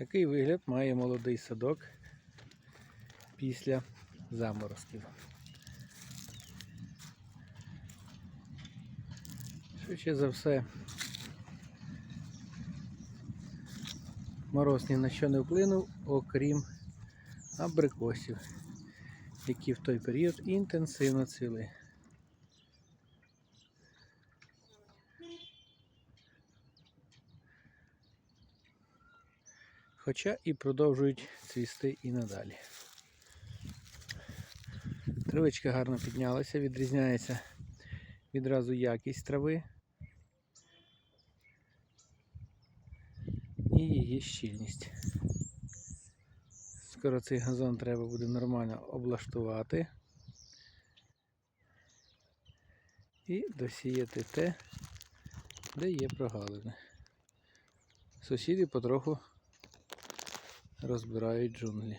Такий вигляд має молодий садок після заморозків. Швидше за все, мороз ні на що не вплинув, окрім абрикосів, які в той період інтенсивно цвіли. Хоча і продовжують цвісти і надалі. Травичка гарно піднялася, відрізняється відразу якість трави і її щільність. Скоро цей газон треба буде нормально облаштувати і досіяти те, де є прогалини. Сусіди потроху розбирають джунглі.